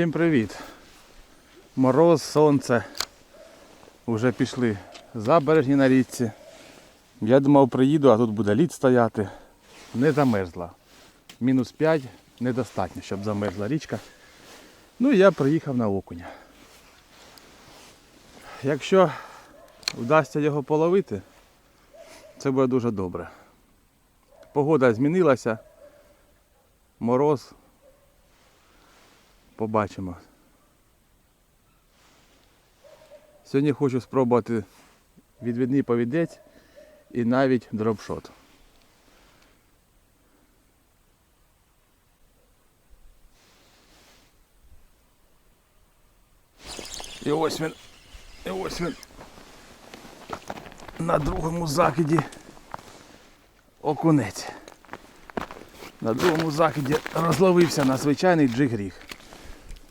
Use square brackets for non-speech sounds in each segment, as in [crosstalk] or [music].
Всім привіт! Мороз, сонце. Уже пішли забережні на річці. Я думав приїду, а тут буде лід стояти. Не замерзла. Мінус 5 недостатньо, щоб замерзла річка. Ну і я приїхав на окуня. Якщо вдасться його половити, це буде дуже добре. Погода змінилася. Мороз. Побачимо. Сьогодні хочу спробувати відвідний повідець і навіть дропшот. І ось він. І ось він. На другому закиді окунець. На другому закиді розловився на звичайний джигріг.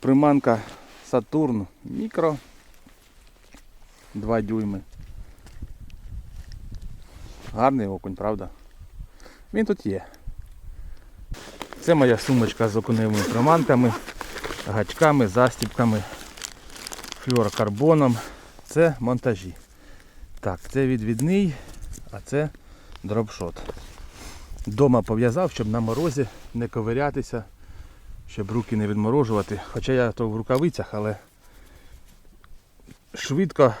Приманка Сатурн мікро 2 дюйми. Гарний окунь, правда? Він тут є. Це моя сумочка з окуневими приманками, гачками, застіпками, флюорокарбоном. Це монтажі. Так, це відвідний, а це дропшот. Дома пов'язав, щоб на морозі не ковирятися, щоб руки не відморожувати. Хоча я то в рукавицях, але швидко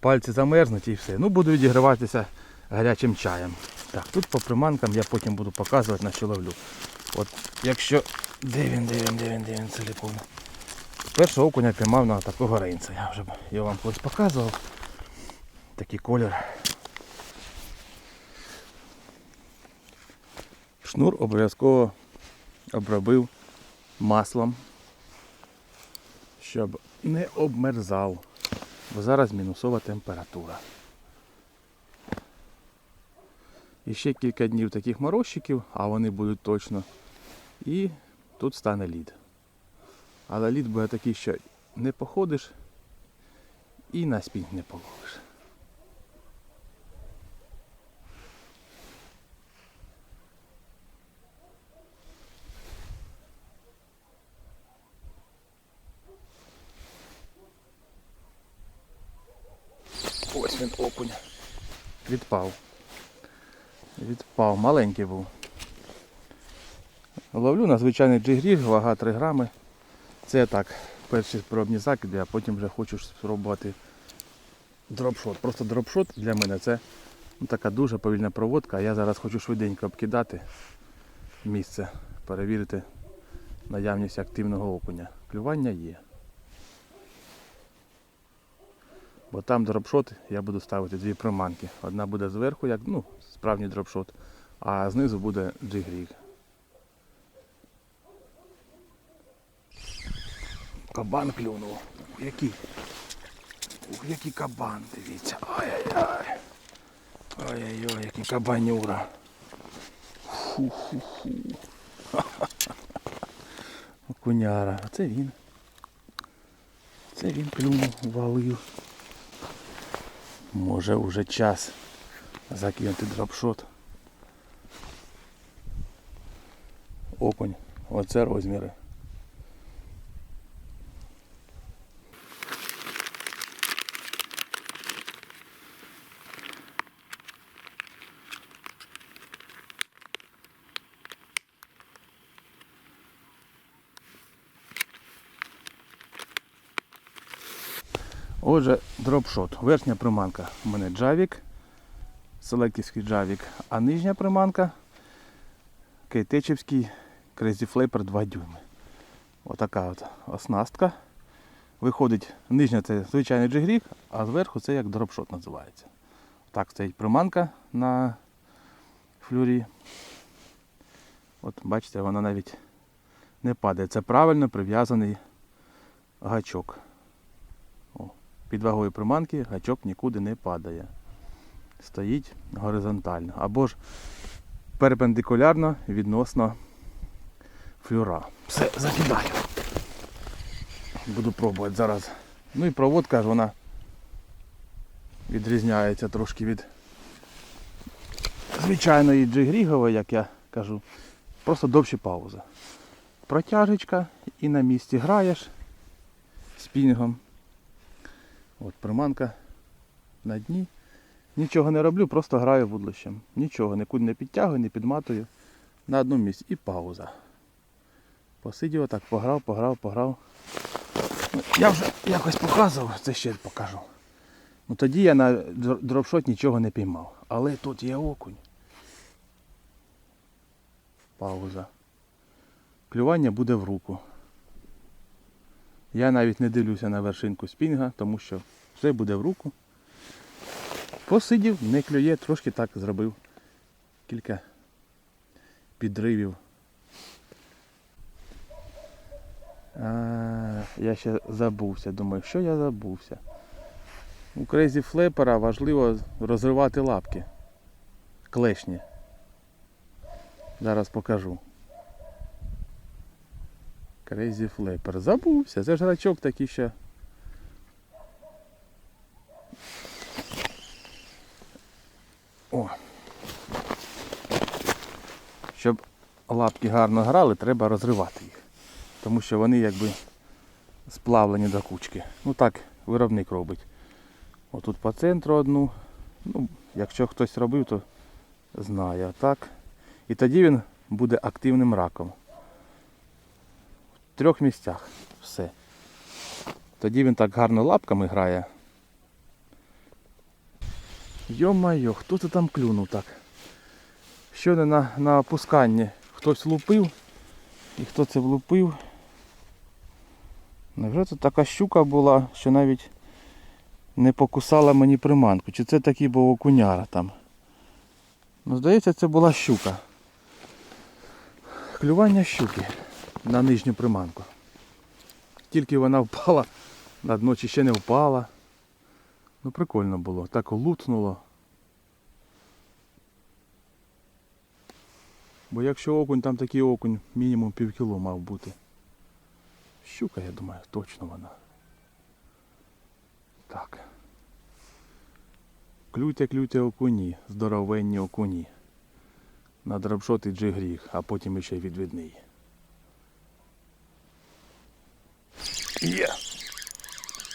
пальці замерзнуть і все. Ну буду відіграватися гарячим чаєм. Так, тут по приманкам я потім буду показувати, на що ловлю. От якщо. Де він, де він, де він, де він целиком. Першого окуня піймав на такого рейнса. Я вже його вам колись показував. Такий колір. Шнур обов'язково обробив маслом, щоб не обмерзав, бо зараз мінусова температура. І ще кілька днів таких морозчиків, а вони будуть точно. І тут стане лід. Але лід буде такий, що не походиш і на спінь не половиш. Ось він окунь. Відпав. Відпав. Маленький був. Ловлю на звичайний джигріг, вага 3 грами. Це так, перші пробні закиди, а потім вже хочу спробувати дропшот. Просто дропшот для мене це ну, така дуже повільна проводка. А я зараз хочу швиденько обкидати місце, перевірити наявність активного окуня. Клювання є. Бо там дропшот я буду ставити дві приманки. Одна буде зверху, як ну, справжній дропшот, а знизу буде джигріг. Кабан клюнув. Який? Ух, який кабан, дивіться. Ай-яй-яй. Ой-ой-ой, який кабанюра. Фу-ху-ху. [laughs] Окуняра. А він. Це він клюнув, валив. Може уже час закинути дропшот. Окунь. Оце розміри. Отже, дропшот. Верхня приманка у мене джавік, селектівський джавік, а нижня приманка кейтечівський Crazy Flapper 2 дюйми. Отака от оснастка. Виходить, нижня це звичайний джигрік, а зверху це як дропшот називається. Так стоїть приманка на флюрі. От бачите, вона навіть не падає. Це правильно прив'язаний гачок. Під вагою приманки гачок нікуди не падає. Стоїть горизонтально. Або ж перпендикулярно відносно флюра. Все, закидаю. Буду пробувати зараз. Ну і проводка ж вона відрізняється трошки від звичайної джигрігової, як я кажу. Просто довші паузи. протяжечка і на місці граєш спінгом. От приманка на дні. Нічого не роблю, просто граю вудлищем. Нічого, нікуди не підтягую, не підматую. На одному місці. І пауза. Посидів отак, пограв, пограв, пограв. Я вже якось показував, це ще покажу. Ну тоді я на дропшот нічого не піймав. Але тут є окунь. Пауза. Клювання буде в руку. Я навіть не дивлюся на вершинку спінга, тому що все буде в руку. Посидів, не клює, трошки так зробив. Кілька підривів. А, я ще забувся. Думаю, що я забувся. У крейзі флепера важливо розривати лапки. Клешні. Зараз покажу. Крейзі флепер. Забувся. Це ж рачок такий ще. О. Щоб лапки гарно грали, треба розривати їх. Тому що вони якби сплавлені до кучки. Ну так виробник робить. Отут по центру одну. Ну, якщо хтось робив, то знає. Отак. І тоді він буде активним раком. Трьох місцях. Все. Тоді він так гарно лапками грає. Йо-майо, хто це там клюнув так? Що не на, на опусканні? Хтось лупив. І хто це влупив? Невже це така щука була, що навіть не покусала мені приманку. Чи це такий був окуняра там? Ну, здається, це була щука. Клювання щуки на нижню приманку. Тільки вона впала на дно чи ще не впала. Ну прикольно було. Так лутнуло. Бо якщо окунь, там такий окунь, мінімум пів кіло мав бути. Щука, я думаю, точно вона. Так. Клюйте, клюйте окуні, здоровенні окуні. На дропшот і джигріг, а потім іще відвідний. Є!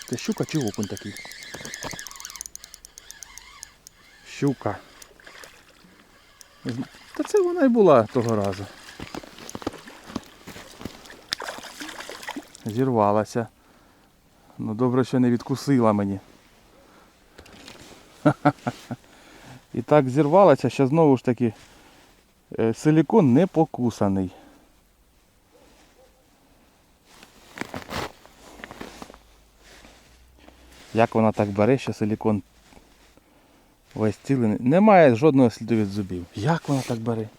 Це щука чи окунь такий? Щука. Та це вона і була того разу. Зірвалася. Ну добре, що не відкусила мені. [laughs] І так зірвалася, що знову ж таки е, силікон не покусаний. Як вона так бере, що силікон весь цілий. Немає жодного сліду від зубів. Як вона так бере?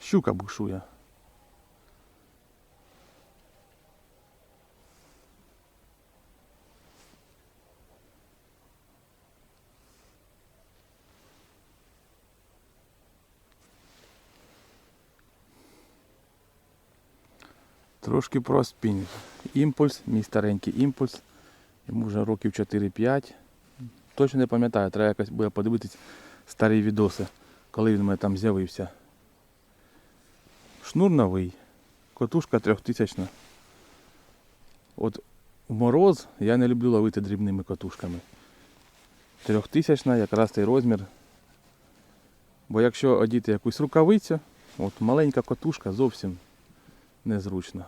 Щука бушує. Трошки про спінінг. Імпульс, мій старенький імпульс. Йому вже років 4-5. Точно не пам'ятаю, треба якось буде подивитись старі відоси, коли він у мене там з'явився. Шнур новий. Котушка трьохтисячна. От в мороз я не люблю ловити дрібними котушками. Трьохтисячна якраз цей розмір. Бо якщо одіти якусь рукавицю, от маленька котушка зовсім незручно.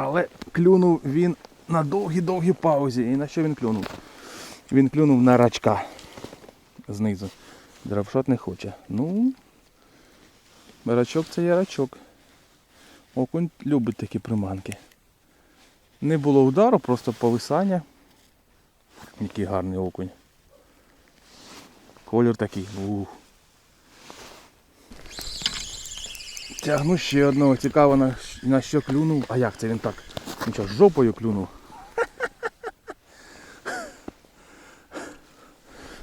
Але клюнув він на довгій-довгій паузі. І на що він клюнув? Він клюнув на рачка знизу. Дропшот не хоче. Ну, рачок це є рачок. Окунь любить такі приманки. Не було удару, просто повисання. Який гарний окунь. Колір такий. Ух. Тягну ще одного. Цікаво на, на що клюнув. А як це він так? Нічого, жопою клюнув.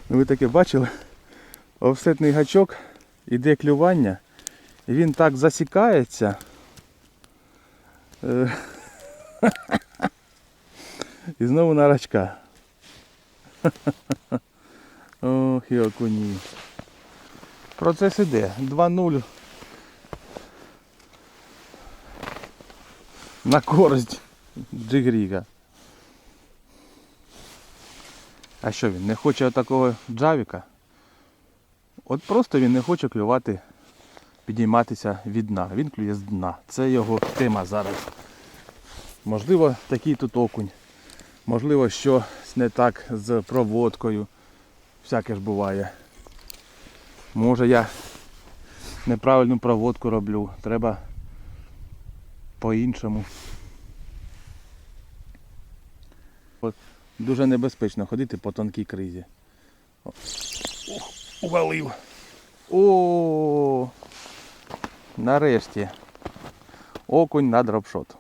Ну ви таке бачили? Офсетний гачок, іде клювання, і він так засікається. Е, І знову на рачка. Ох, і окуні. Процес іде. 2-0. На користь Джигріга. А що він? Не хоче такого джавіка? От просто він не хоче клювати, підійматися від дна. Він клює з дна. Це його тема зараз. Можливо, такий тут окунь. Можливо, щось не так з проводкою. Всяке ж буває. Може я неправильну проводку роблю. Треба по-іншому. Дуже небезпечно ходити по тонкій кризі. О, ух, Увалив. О, нарешті. Окунь на дропшот.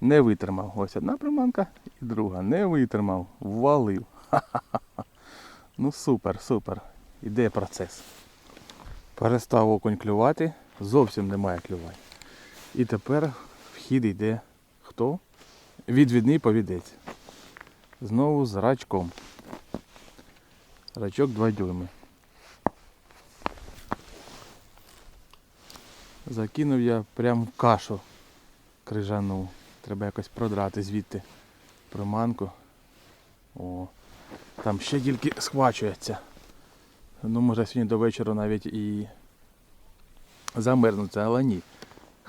Не витримав. Ось одна приманка і друга. Не витримав. Ввалив. Ха-ха-ха. Ну супер, супер. Іде процес. Перестав окунь клювати. Зовсім немає клювань. І тепер вхід йде хто? Відвідний повідець. Знову з рачком. Рачок 2 дюйми. Закинув я прям в кашу крижану. Треба якось продрати звідти приманку. О, там ще тільки схвачується. Ну, може сьогодні до вечора навіть і замерзнуться, але ні.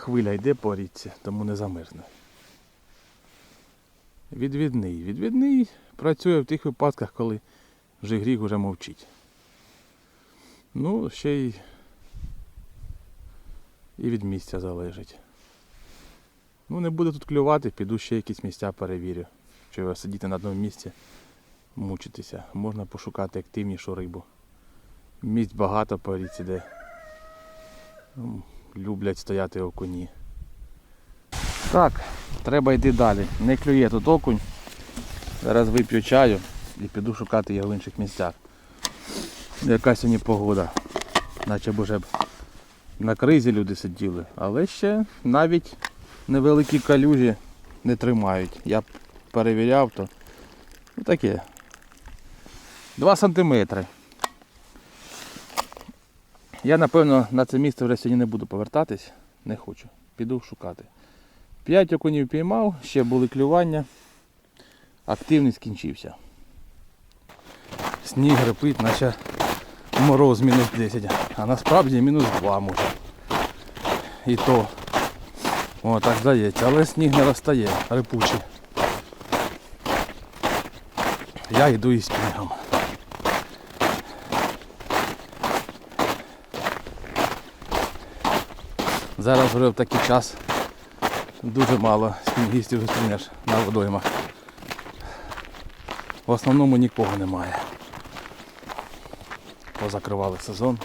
Хвиля йде по річці, тому не замерзне. Відвідний. Відвідний працює в тих випадках, коли вже гріх уже мовчить. Ну, ще й і від місця залежить. Ну, не буду тут клювати, піду ще якісь місця перевірю. Його сидіти на одному місці, мучитися. Можна пошукати активнішу рибу. Місць багато по річці, де ну, люблять стояти окуні. Так, треба йти далі. Не клює тут окунь. Зараз вип'ю чаю і піду шукати його в інших місцях. Яка сьогодні погода. Наче б уже б на кризі люди сиділи, але ще навіть невеликі калюжі не тримають. Я перевіряв, то таке. 2 сантиметри. Я напевно на це місце вже сьогодні не буду повертатись, не хочу. Піду шукати. П'ять окунів піймав, ще були клювання. Активність скінчився. Сніг репить, наче мороз мінус 10, а насправді мінус 2 може. І то. О, так здається, але сніг не розстає, репучий. Я йду із снігом. Зараз вже в такий час дуже мало снігістів зустрінеш на водоймах. В основному нікого немає. Позакривали сезон.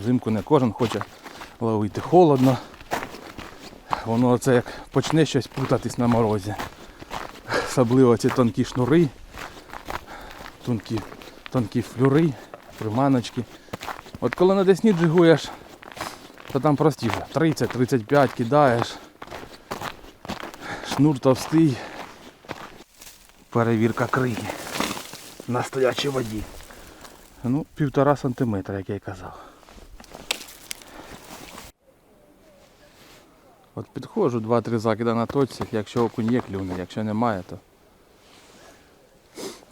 Взимку не кожен хоче ловити холодно. Воно оце як почне щось путатись на морозі. Особливо ці тонкі шнури, тонкі, тонкі флюри, приманочки. От коли на десні джигуєш, то там простіше. 30-35 кидаєш. Шнур товстий. Перевірка криги на стоячій воді. Ну, півтора сантиметра, як я й казав. От підходжу 2-3 закида на точці, якщо окунь є клюне, якщо немає, то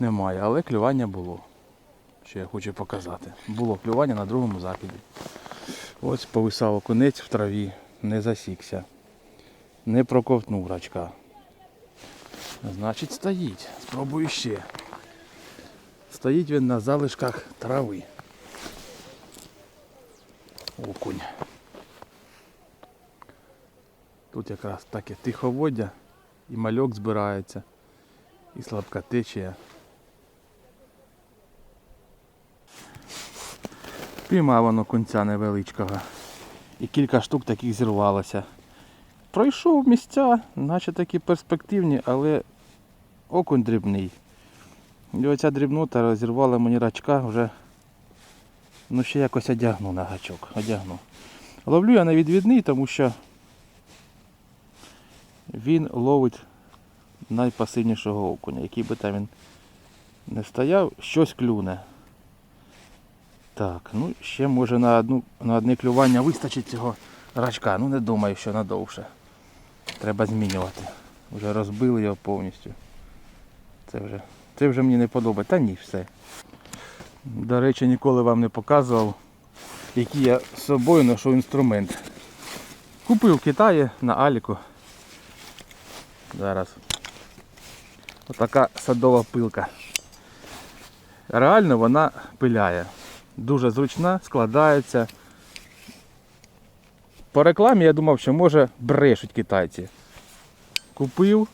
немає. Але клювання було. Що я хочу показати. Було клювання на другому закиді. Ось повисав окунець в траві, не засікся. Не проковтнув рачка. Значить стоїть. Спробую ще. Стоїть він на залишках трави. Окунь. Тут якраз таке тиховоддя і мальок збирається, і слабка течія. Піймав воно кунця невеличкого. І кілька штук таких зірвалося. Пройшов місця, наче такі перспективні, але окунь дрібний. І оця дрібнота розірвала мені рачка вже ну ще якось одягну на гачок. Одягну. Ловлю я на відвідний, тому що він ловить найпасивнішого окуня. Який би там він не стояв, щось клюне. Так, ну ще може на, одну, на одне клювання вистачить цього рачка. Ну не думаю, що надовше. Треба змінювати. Вже розбили його повністю. Це вже, це вже мені не подобається. Та ні, все. До речі, ніколи вам не показував, який я з собою ношу інструмент. Купив в Китаї на Аліку. Зараз. Отака садова пилка. Реально вона пиляє. Дуже зручна, складається. По рекламі я думав, що може брешуть китайці. Купив,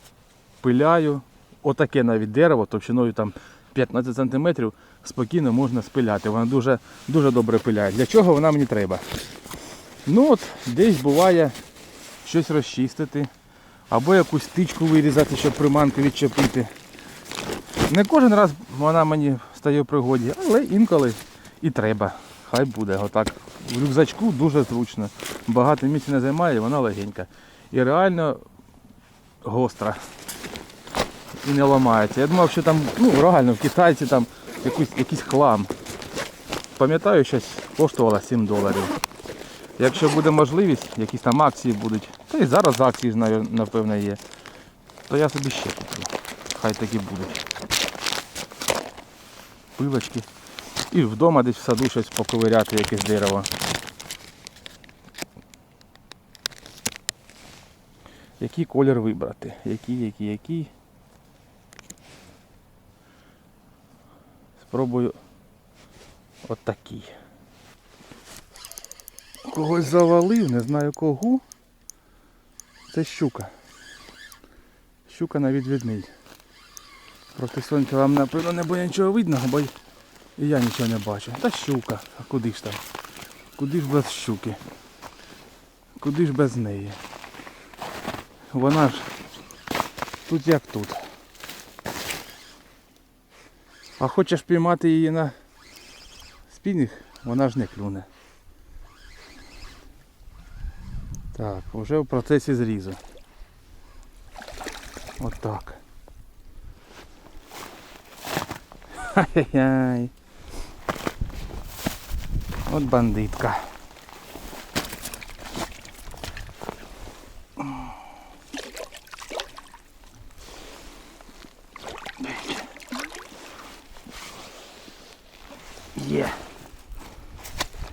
пиляю. Отаке навіть дерево товщиною там 15 см спокійно можна спиляти. Вона дуже, дуже добре пиляє. Для чого вона мені треба? Ну от, десь буває щось розчистити. Або якусь тичку вирізати, щоб приманку відчепити. Не кожен раз вона мені стає в пригоді, але інколи і треба. Хай буде. Отак. В рюкзачку дуже зручно. Багато місця не займає, вона легенька. І реально гостра. І не ламається. Я думав, що там, ну, реально в китайці там якийсь, якийсь хлам. Пам'ятаю, щось коштувало 7 доларів. Якщо буде можливість, якісь там акції будуть, та і зараз акції знаю, напевно, є, то я собі ще куплю. Хай такі будуть. Пилочки. І вдома десь в саду щось поковиряти, якесь дерево. Який колір вибрати? Який, який, який. Спробую отакий. Когось завалив, не знаю кого. Це щука. Щука на відвідний. Проти сонця вам напевно не буде нічого видно, бо і я нічого не бачу. Та щука. А куди ж там? Куди ж без щуки? Куди ж без неї? Вона ж тут як тут. А хочеш піймати її на спінінг, вона ж не клюне. Так, вже в процесі зрізу. Отак. [laughs] Ай-яй-яй. От бандитка. Є.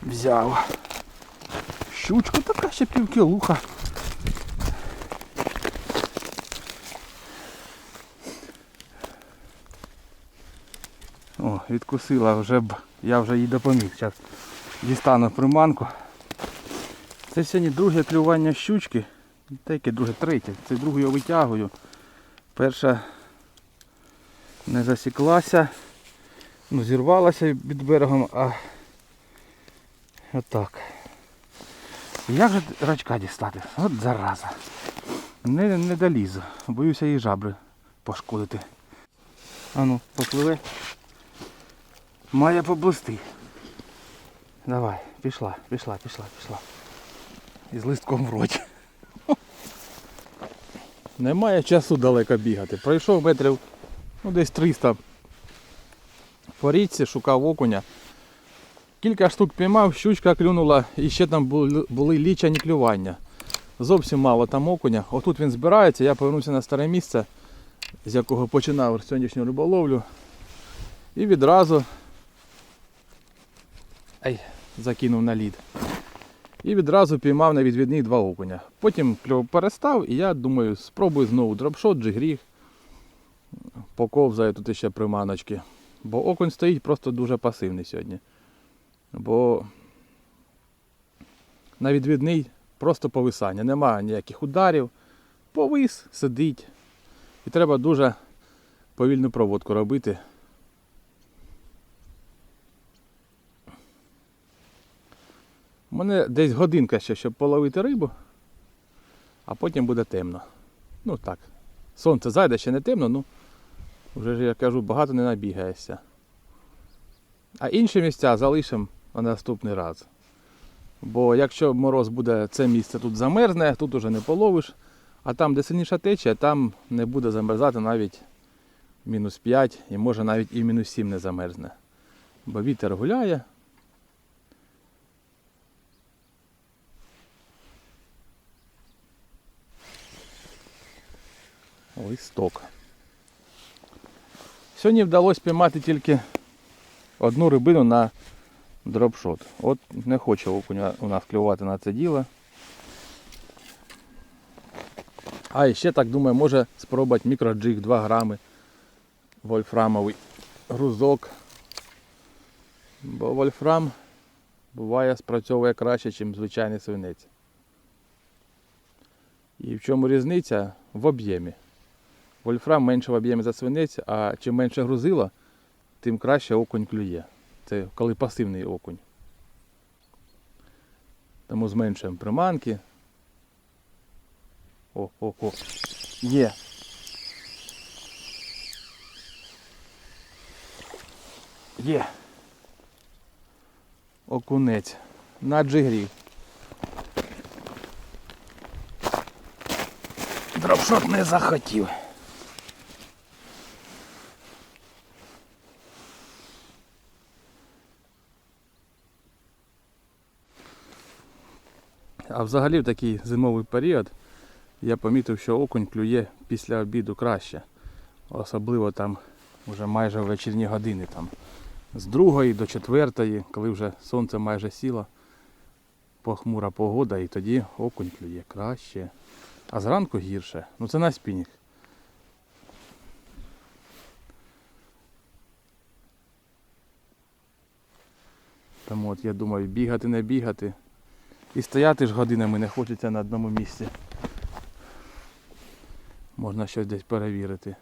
Взяв. Щучка така ще півкілуха. О, відкусила вже б. Я вже їй допоміг. Зараз дістану приманку. Це сьогодні друге клювання щучки. Та друге, третє. Це другу я витягую. Перша не засіклася. Ну, зірвалася під берегом, а отак. Як же рачка дістати? От зараза. Не, не долізу. Боюся її жабри пошкодити. Ану, попливе. Має поблисти. Давай, пішла, пішла, пішла, пішла. І з листком в роті. Немає часу далеко бігати. Пройшов метрів ну, десь 300 по річці, шукав окуня. Кілька штук піймав, щучка клюнула і ще там були, були лічані клювання. Зовсім мало там окуня. Отут він збирається, я повернувся на старе місце, з якого починав сьогоднішню риболовлю. І відразу ай, закинув на лід. І відразу піймав на відвідних два окуня. Потім перестав і я думаю, спробую знову дропшот, джигріг. Поковзаю тут ще приманочки. Бо окунь стоїть просто дуже пасивний сьогодні. Бо на відвідний просто повисання. Немає ніяких ударів. Повис, сидить. І треба дуже повільну проводку робити. У мене десь годинка ще, щоб половити рибу, а потім буде темно. Ну так. Сонце зайде ще не темно, ну вже ж я кажу, багато не набігаєшся. А інші місця залишимо на наступний раз. Бо якщо мороз буде, це місце тут замерзне, тут уже не половиш, А там, де сильніша течія, там не буде замерзати навіть мінус 5 і може навіть і мінус 7 не замерзне. Бо вітер гуляє. Ой, сток. Сьогодні вдалося піймати тільки одну рибину на дропшот. От не хоче окунь у нас клювати на це діло. А ще так думаю, може спробувати мікроджиг 2 грами вольфрамовий грузок. Бо вольфрам буває спрацьовує краще, ніж звичайний свинець. І в чому різниця? В об'ємі. Вольфрам менше в об'ємі за свинець, а чим менше грузила, тим краще окунь клює. Це коли пасивний окунь. Тому зменшуємо приманки. О, о, о. Є. Є. Окунець. На джигрі. Дропшот не захотів. А взагалі в такий зимовий період я помітив, що окунь клює після обіду краще. Особливо там вже майже в вечірні години, там, з другої до четвертої, коли вже сонце майже сіло, похмура погода, і тоді окунь клює краще. А зранку гірше. Ну це на спінінг. Тому от я думаю, бігати, не бігати. І стояти ж годинами не хочеться на одному місці. Можна щось десь перевірити.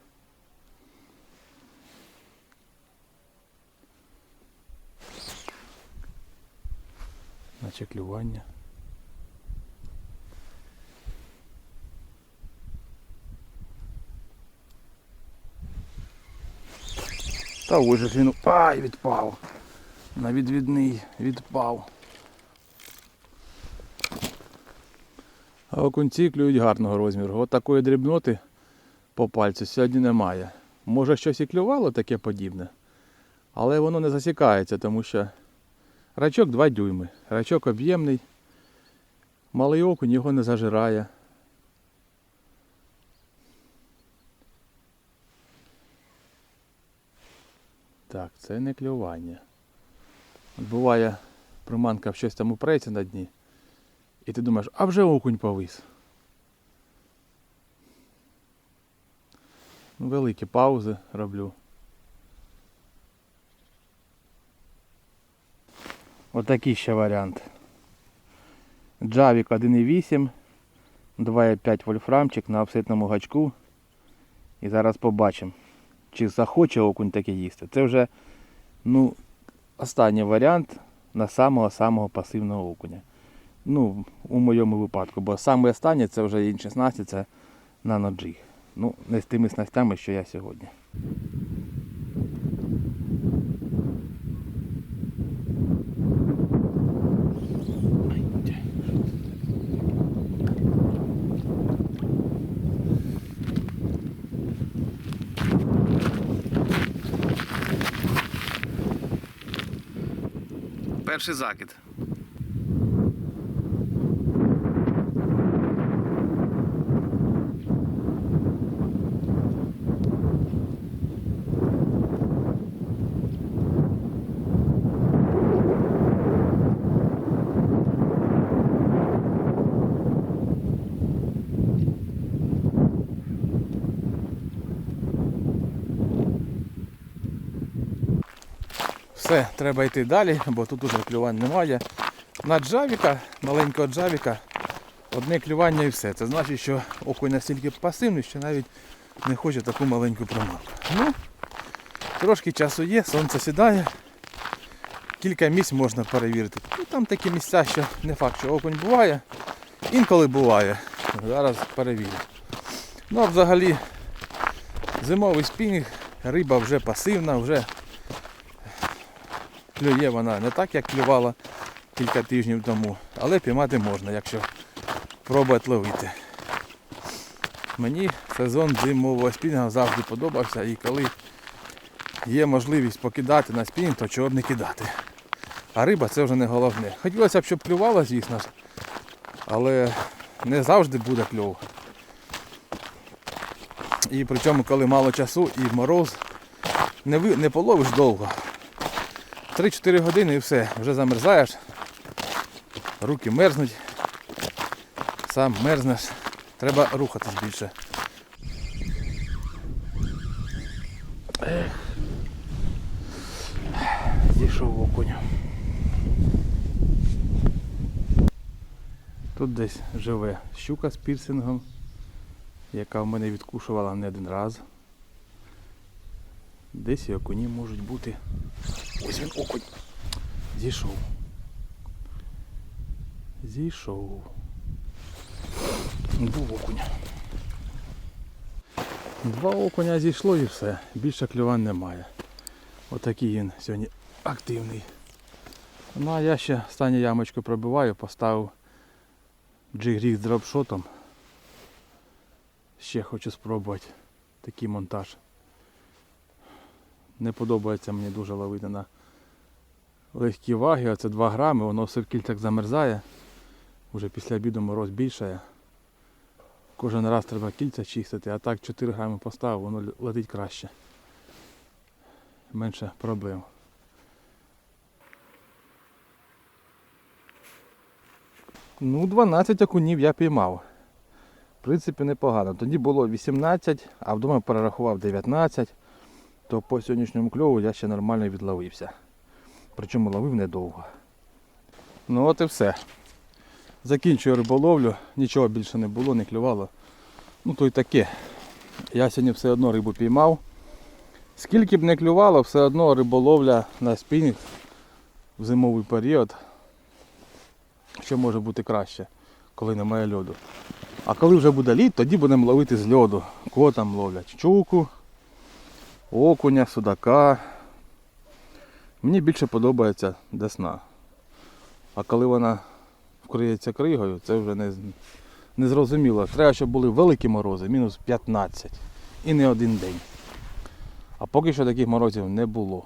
Наче клювання. Та ось же він. Ай, відпав. На відвідний відпав. Окунці клюють гарного розміру. От такої дрібноти по пальцю сьогодні немає. Може щось і клювало таке подібне, але воно не засікається, тому що рачок 2 дюйми. Рачок об'ємний, малий окунь його не зажирає. Так, це не клювання. От буває, приманка в щось там упреться на дні. І ти думаєш, а вже окунь повис. Великі паузи роблю. Отакий ще варіант. Джавік 1.8, 2,5 вольфрамчик на офсетному гачку. І зараз побачимо, чи захоче окунь таке їсти. Це вже ну, останній варіант на самого-самого пасивного окуня. Ну, у моєму випадку, бо саме останнє це вже інші снасті, це на наноджиг. Ну, не з тими снастями, що я сьогодні. Перший закид. Все, треба йти далі, бо тут уже клювань немає. На джавіка, маленького джавіка, одне клювання і все. Це значить, що окунь настільки пасивний, що навіть не хоче таку маленьку приманку. Ну, трошки часу є, сонце сідає. Кілька місць можна перевірити. Ну, там такі місця, що не факт, що окунь буває. Інколи буває. Зараз перевірю. Ну а взагалі зимовий спінінг, риба вже пасивна, вже клює вона не так, як клювала кілька тижнів тому, але піймати можна, якщо пробувати ловити. Мені сезон зимового спінінга завжди подобався і коли є можливість покидати на спінінг, то чого б не кидати. А риба це вже не головне. Хотілося б, щоб клювала, звісно але не завжди буде кльов. І причому, коли мало часу і мороз, не, ви, не половиш довго. 3-4 години і все, вже замерзаєш, руки мерзнуть, сам мерзнеш, треба рухатись більше. Зійшов окунь. Тут десь живе щука з пірсингом, яка в мене відкушувала не один раз. Десь і окуні можуть бути. Ось він окунь. Зійшов. Зійшов. Був окунь. Два окуня зійшло і все. Більше клювань немає. Отакий він сьогодні активний. Ну а я ще останню ямочку пробиваю, поставив джигрік з дропшотом. Ще хочу спробувати такий монтаж. Не подобається мені дуже ловити на легкі ваги, оце 2 грами, воно все в кільцях замерзає. Уже після обіду мороз більшає. Кожен раз треба кільця чистити, а так 4 грами поставив, воно летить краще. Менше проблем. Ну, 12 окунів я піймав. В принципі, непогано. Тоді було 18, а вдома перерахував 19, то по сьогоднішньому кльову я ще нормально відловився. Причому ловив недовго. Ну от і все. Закінчую риболовлю, нічого більше не було, не клювало. Ну то й таке. Я сьогодні все одно рибу піймав. Скільки б не клювало, все одно риболовля на спінінг в зимовий період. Що може бути краще, коли немає льоду. А коли вже буде лід, тоді будемо ловити з льоду. Кого ловлять? Щуку, окуня, судака. Мені більше подобається десна. А коли вона вкриється кригою, це вже не, не зрозуміло. Треба, щоб були великі морози, мінус 15. І не один день. А поки що таких морозів не було.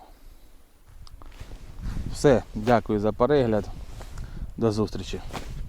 Все, дякую за перегляд. До зустрічі.